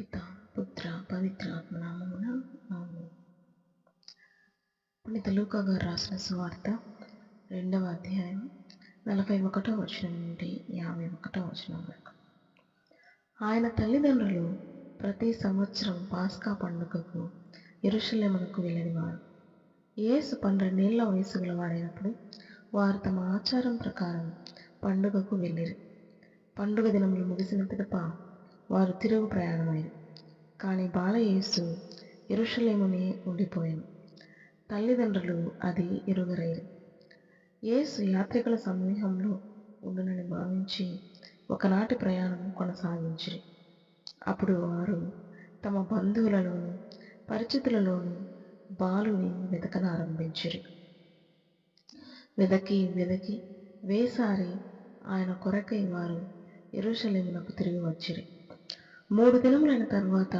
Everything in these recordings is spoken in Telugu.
పిత పుత్ర పవిత్ర ఆత్మనామమున ఆమె పుణిత లూకా గారు రాసిన సువార్త రెండవ అధ్యాయం నలభై ఒకటో వచనం నుండి యాభై ఒకటో వచనం వరకు. ఆయన తల్లిదండ్రులు ప్రతి సంవత్సరం పాస్కా పండుగకు ఎరుషలేమునకు వెళ్ళినవారు. యేసు పన్నెండేళ్ళ వయసు గలవాడైనప్పుడు వారు తమ ఆచారం ప్రకారం పండుగకు వెళ్ళిరి. పండుగ దినములు ముగిసిన పిదప వారు తిరుగు ప్రయాణమైరు కానీ బాలయేసు ఎరుషలేమునే ఉండిపోయాను. తల్లిదండ్రులు అది ఎరుగరైరు యేసు యాత్రికుల సమూహంలో ఉండునని భావించి ఒకనాటి ప్రయాణం కొనసాగించిరి. అప్పుడు వారు తమ బంధువులలోను పరిచితులలోను బాలుని వెతకనారంభించిరి వెదకి వెదకి వేసారి ఆయన కొరకై వారు ఎరుషలేమునకు తిరిగి వచ్చిరి. మూడు దినములైన తర్వాత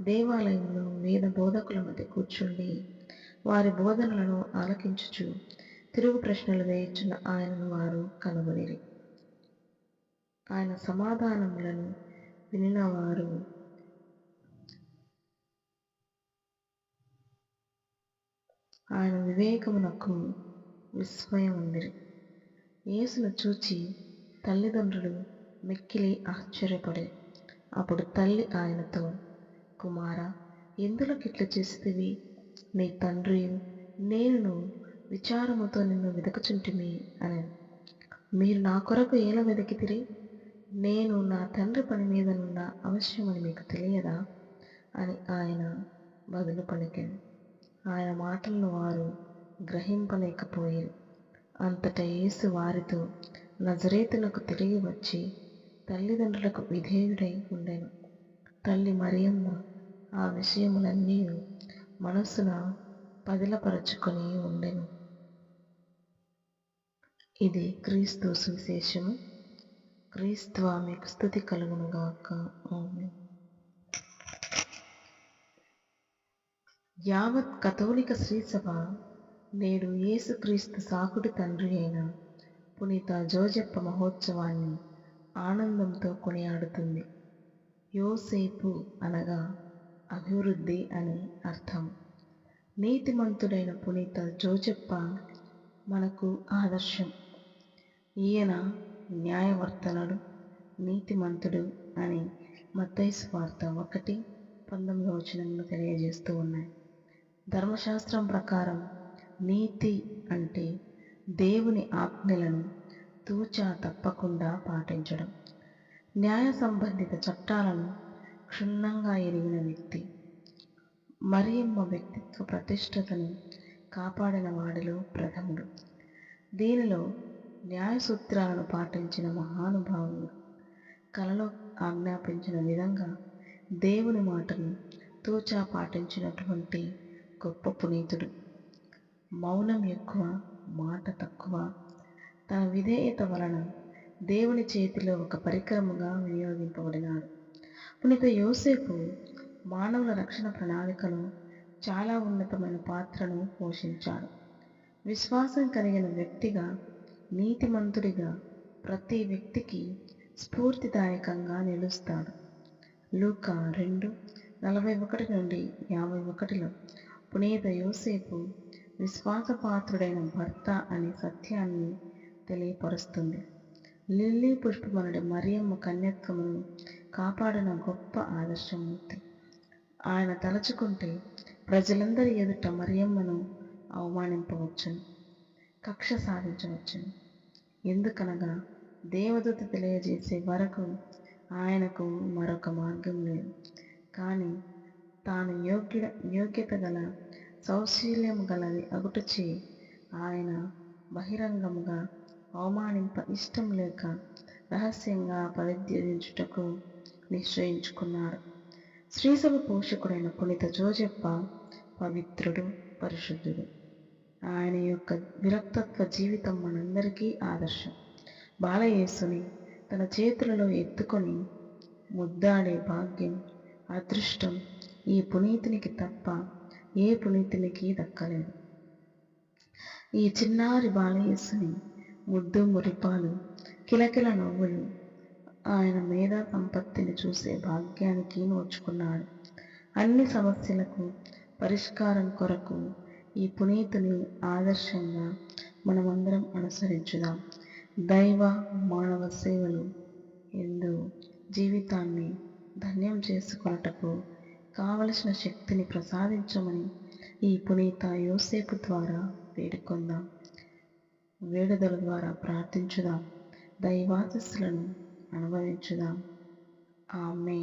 దేవాలయంలో వేద బోధకుల మధ్య కూర్చుండి వారి బోధనలను ఆలకించుచు తిరుగు ప్రశ్నలు వేయించిన ఆయనను వారు కనుగొనిరి. ఆయన సమాధానములను వినిన వారు ఆయన వివేకమునకు విస్మయం ఉందిరి యేసును చూచి తల్లిదండ్రులు మిక్కిలి ఆశ్చర్యపడే. అప్పుడు తల్లి ఆయనతో కుమార ఎందులకు ఇట్లా చేస్తేవి నీ తండ్రి నేను విచారముతో నిన్ను వెదకుచుంటిమి అని మీరు నా కొరకు ఎలా వెతికితిరి నేను నా తండ్రి పని మీద నున్న అవశ్యమని మీకు తెలియదా? అని ఆయన బదులు పలికాను. ఆయన మాటలను వారు గ్రహింపలేకపోయారు. అంతటా యేసు వారితో నజరేతునకు తిరిగి వచ్చి తల్లిదండ్రులకు విధేయుడై ఉండెను. తల్లి మరియమ్మ ఆ విషయములన్నీ మనస్సున పదిలపరచుకొని ఉండెను. ఇది క్రీస్తు సువిశేషము. క్రీస్తు మీకు స్థుతి కలుగునుగాక ఆమె యావత్ కథోలిక శ్రీసభ నేడు యేసుక్రీస్తు సాకుడి తండ్రి అయిన పునీత జోజప్ప మహోత్సవాన్ని ఆనందంతో కొనియాడుతుంది. యోసేపు అనగా అభివృద్ధి అని అర్థం. నీతిమంతుడైన పునీత జోజప్ప మనకు ఆదర్శం. ఈయన న్యాయవర్తనుడు నీతిమంతుడు అని మత్తైసు వార్త ఒకటి పంతొమ్మిది వచనంలో తెలియజేస్తూ ఉన్నాయి. ధర్మశాస్త్రం ప్రకారం నీతి అంటే దేవుని ఆజ్ఞలను తూచా తప్పకుండా పాటించడం. న్యాయ సంబంధిత చట్టాలను క్షుణ్ణంగా ఎరిగిన వ్యక్తి మరియమ్మ వ్యక్తిత్వ ప్రతిష్టతను కాపాడిన వాడిలో ప్రథముడు. దీనిలో న్యాయ సూత్రాలను పాటించిన మహానుభావులు కలలో ఆజ్ఞాపించిన విధంగా దేవుని మాటను తూచా పాటించినటువంటి గొప్ప పునీతుడు. మౌనం ఎక్కువ మాట తక్కువ తన విధేయత వలన దేవుని చేతిలో ఒక పరికరముగా వినియోగింపబడినాడు. పునీత యోసేపు మానవుల రక్షణ ప్రణాళికలో చాలా ఉన్నతమైన పాత్రను పోషించాడు. విశ్వాసం కలిగిన వ్యక్తిగా నీతిమంతుడిగా ప్రతి వ్యక్తికి స్ఫూర్తిదాయకంగా నిలుస్తాడు. లూక రెండు నలభై ఒకటి నుండి యాభై ఒకటిలో పునీత యోసేపు విశ్వాసపాత్రుడైన భర్త అనే సత్యాన్ని తెలియపరుస్తుంది. లిల్లీ పుష్పమనుడి మరియమ్మ కన్యత్వమును కాపాడిన గొప్ప ఆదర్శమూర్తి. ఆయన తలచుకుంటే ప్రజలందరి ఎదుట మరియమ్మను అవమానింపవచ్చును కక్ష సాధించవచ్చును. ఎందుకనగా దేవదూత తెలియజేసే వరకు ఆయనకు మరొక మార్గం లేదు. కానీ తాను యోగ్య యోగ్యత గల సౌశీల్యం గలది అగుటచే ఆయన బహిరంగముగా అవమానింప ఇష్టం లేక రహస్యంగా పరిధ్యజించుటకు నిశ్చయించుకున్నాడు శ్రీసభ పోషకుడైన పునీత జోజప్ప పవిత్రుడు పరిశుద్ధుడు. ఆయన యొక్క విరక్తత్వ జీవితం మనందరికీ ఆదర్శం. బాలయేసుని తన చేతులలో ఎత్తుకొని ముద్దాడే భాగ్యం అదృష్టం ఈ పునీతునికి తప్ప ఏ పునీతునికి దక్కలేదు. ఈ చిన్నారి బాలయేసుని ముద్దు మురిపాలు కిలకిల నవ్వులు. ఆయన మేధా సంపత్తిని చూసే భాగ్యానికి నోచుకున్నాడు. అన్ని సమస్యలకు పరిష్కారం కొరకు ఈ పునీతుని ఆదర్శంగా మనమందరం అనుసరించుదాం. దైవ మానవ సేవలు ఎందు జీవితాన్ని ధన్యం చేసుకొనుటకు కావలసిన శక్తిని ప్రసాదించమని ఈ పునీత యోసేపు ద్వారా వేడుకుందాం. వేడుదల ద్వారా ప్రార్థించుదాం. దైవాశస్సులను అనుభవించుదాం. ఆమె